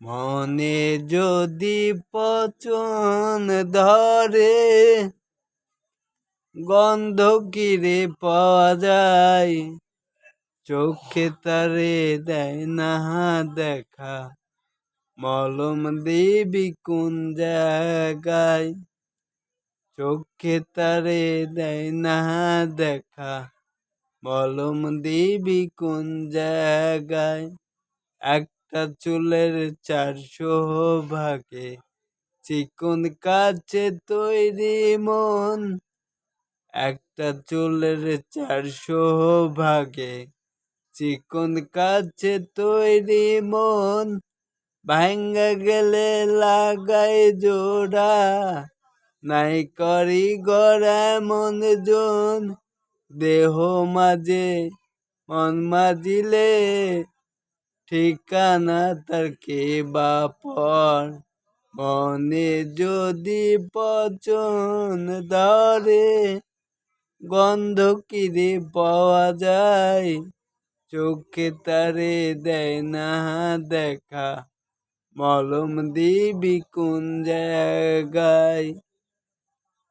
মনে যদি পচন ধরে, গন্ধ কিরে পাওয়া যায়। চোখে তারে দেয় না দেখা, মলম দেবী কোন জায়গায়? চোখে তারে দেয় না দেখা, মলম দেবী কোন জায়গায়? একটা চুলের চারশো ভাগে চিকন কাছে তৈরি মন। একটা চুলের চারশো ভাগে চিকন কাছে তৈরি মন। ভাঙ্গা গেলে লাগাই জোড়া, নাই করি গড়া মন জন। দেহ মাঝে মন মাজিলে ঠিকানা তার কে বাপর মনে যদি পচন ধরে, গন্ধ কিরে পাওয়া যায়? চোখে তারে দেয় না দেখা, মলম দিবি কোন জায়গায়?